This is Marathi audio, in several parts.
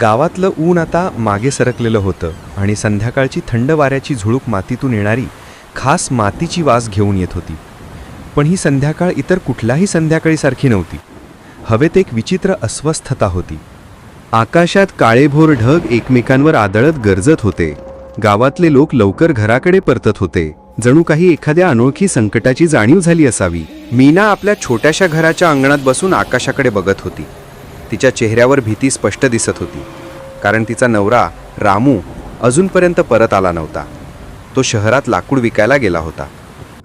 गावातलं ऊन आता मागे सरकलेलं होतं आणि संध्याकाळची थंड वाऱ्याची झुळूक मातीतून येणारी खास मातीची वास घेऊन येत होती. पण ही संध्याकाळ इतर कुठल्याही संध्याकाळीसारखी नव्हती. हवेत एक विचित्र अस्वस्थता होती. आकाशात काळेभोर ढग एकमेकांवर आदळत गरजत होते. गावातले लोक लवकर घराकडे परतत होते. जणू काही एखाद्या अनोळखी संकटाची जाणीव झाली असावी. मीना आपल्या छोट्याशा घराच्या अंगणात बसून आकाशाकडे बघत होती. तिच्या चेहऱ्यावर भीती स्पष्ट दिसत होती. कारण तिचा नवरा रामू अजूनपर्यंत परत आला नव्हता. तो शहरात लाकूड विकायला गेला होता.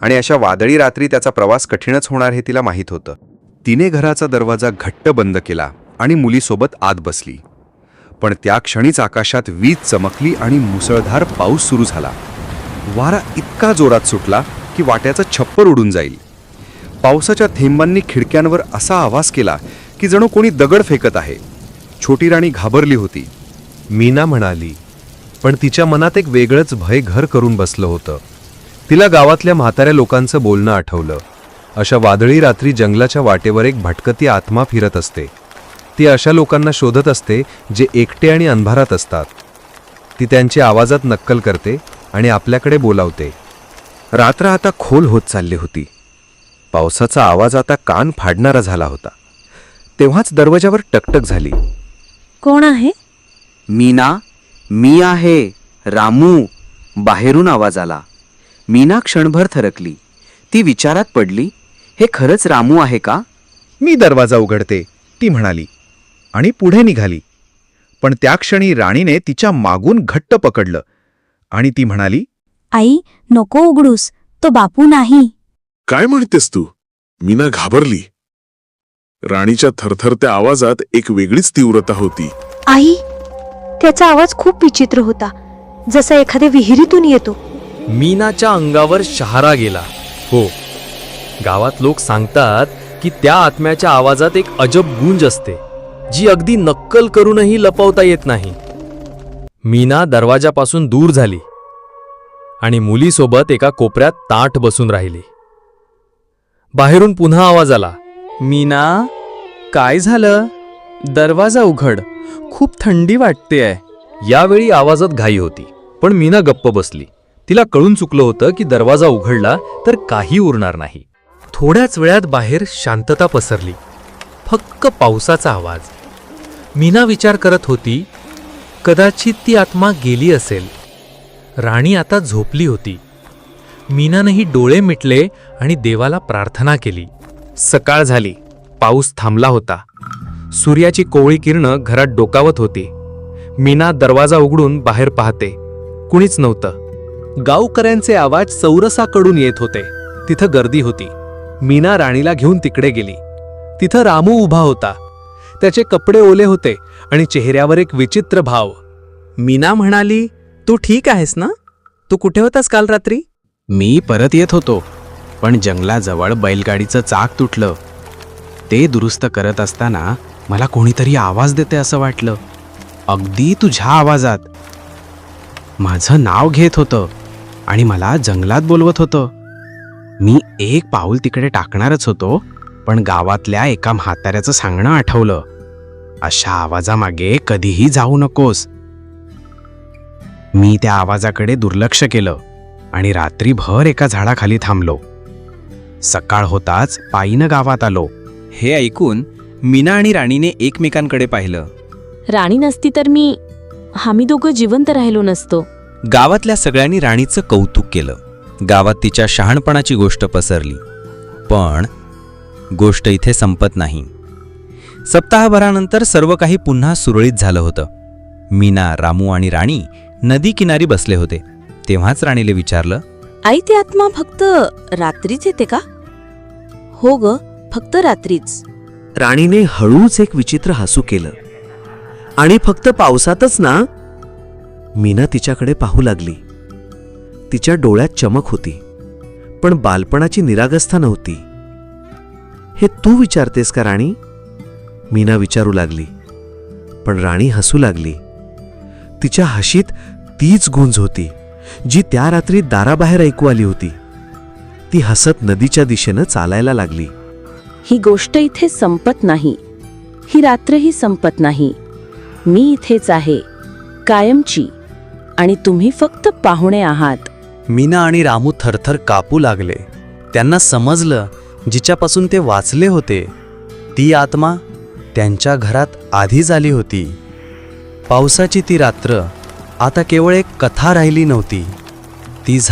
आणि अशा वादळी रात्री त्याचा प्रवास कठीणच होणार हे तिला माहीत होतं. तिने घराचा दरवाजा घट्ट बंद केला आणि मुलीसोबत आत बसली. पण त्या क्षणीच आकाशात वीज चमकली आणि मुसळधार पाऊस सुरू झाला. वारा इतका जोरात सुटला की वाट्याचं छप्पर उडून जाईल. पावसाच्या थेंबांनी खिडक्यांवर असा आवाज केला की जणू कोणी दगड फेकत आहे. छोटी राणी घाबरली होती. मीना म्हणाली पण तिच्या मनात एक वेगळंच भय घर करून बसलं होतं. तिला गावातल्या म्हाताऱ्या लोकांचं बोलणं आठवलं. अशा वादळी रात्री जंगलाच्या वाटेवर एक भटकती आत्मा फिरत असते. ती अशा लोकांना शोधत असते जे एकटे आणि अंधारात असतात. ती त्यांची आवाजात नक्कल करते आणि आपल्याकडे बोलावते. रात्र आता खोल होत चालली होती. पावसाचा आवाज आता कान फाडणारा झाला होता. तेव्हाच दरवाजावर टकटक झाली. कोण आहे? मीना मी आहे रामू बाहेरून आवाज आला. मीना क्षणभर थरकली. ती विचारात पडली हे खरंच रामू आहे का? मी दरवाजा उघडते ती म्हणाली. आणि पुढे निघाली. पण त्या क्षणी राणीने तिच्या मागून घट्ट पकडलं. आणि ती म्हणाली आई नको उघडूस तो बापू नाही. काय म्हणतेस तू? मीना घाबरली. राणीच्या थरथरत्या आवाजात एक वेगळीच तीव्रता होती. आई त्याचा आवाज खूप विचित्र होता. जसा एखाद्या विहिरीतून येतो. मीनाच्या अंगावर शहारा गेला. हो. गावात लोक सांगतात की त्या आत्म्याच्या आवाजात एक अजब गूंज असते जी अगदी नक्कल करूनही लपवता येत नाही. मीना दरवाजापासून दूर झाली आणि मुलीसोबत एका कोपऱ्यात ताठ बसून राहिली. बाहेरून पुन्हा आवाज आला. मीना काय झालं? दरवाजा उघड. खूप थंडी वाटते आहे यावेळी आवाजात घाई होती पण मीना गप्प बसली. तिला कळून चुकलं होतं की दरवाजा उघडला तर काही उरणार नाही. थोड्याच वेळात बाहेर शांतता पसरली. फक्त पावसाचा आवाज. मीना विचार करत होती कदाचित ती आत्मा गेली असेल. राणी आता झोपली होती. मीनानंही डोळे मिटले आणि देवाला प्रार्थना केली. सकाळ झाली. पाऊस थांबला होता. सूर्याची कोवळी किरणं घरात डोकावत होती. मीना दरवाजा उघडून बाहेर पाहते. कुणीच नव्हतं. गावकऱ्यांचे आवाज चौरसाकडून येत होते. तिथं गर्दी होती. मीना राणीला घेऊन तिकडे गेली. तिथं रामू उभा होता. त्याचे कपडे ओले होते आणि चेहऱ्यावर एक विचित्र भाव. मीना म्हणाली तू ठीक आहेस ना? तू कुठे होतास काल रात्री? मी परत येत होतो. पण जंगलाजवळ बैलगाडीचं चाक तुटलं. ते दुरुस्त करत असताना मला कोणीतरी आवाज देते असं वाटलं. अगदी तुझ्या आवाजात. माझं नाव घेत होतं आणि मला जंगलात बोलवत होतं. मी एक पाऊल तिकडे टाकणारच होतो पण गावातल्या एका म्हाताऱ्याचं सांगणं आठवलं. अशा आवाजामागे कधीही जाऊ नकोस. मी त्या आवाजाकडे दुर्लक्ष केलं आणि रात्रीभर एका झाडाखाली थांबलो. सकाळ होताच पायीनं गावात आलो. हे ऐकून मीना आणि राणीने एकमेकांकडे पाहिलं. राणी नसती तर मी आम्ही दोघं जिवंत राहिलो नसतो. गावातल्या सगळ्यांनी राणीचं कौतुक केलं. गावात तिच्या शहाणपणाची गोष्ट पसरली. पण गोष्ट इथे संपत नाही. सप्ताहभरानंतर सर्व काही पुन्हा सुरळीत झालं होतं. मीना रामू आणि राणी नदी किनारी बसले होते. तेव्हाच राणीले विचारलं आई ती आत्मा फक्त रात्रीच येते का? हो ग फक्त रात्रीच. राणीने हळूच एक विचित्र हसू केलं. आणि फक्त पावसातच ना मीना तिच्याकडे पाहू लागली. तिच्या डोळ्यात चमक होती पण बालपणाची निरागस्था नव्हती. हे तू विचारतेस का राणी? मीना विचारू लागली. पण राणी हसू लागली. तिच्या हशीत तीच गुंज होती. जी त्या रात्री दाराबाहेर ऐकू आली होती. ती हसत नदीच्या दिशेनं चालायला लागली. ही गोष्ट इथे संपत नाही. ही रात्रही संपत नाही. मी इथेच आहे कायमची आणि तुम्ही फक्त पाहुणे आहात. मीना आणि रामू थरथर कापू लागले. त्यांना समजलं जिच्यापासून ते वाचले होते ती आत्मा त्यांच्या घरात आधीच आली होती. पावसाची ती रात्र आता केवळ एक कथा राहिली नव्हती. ती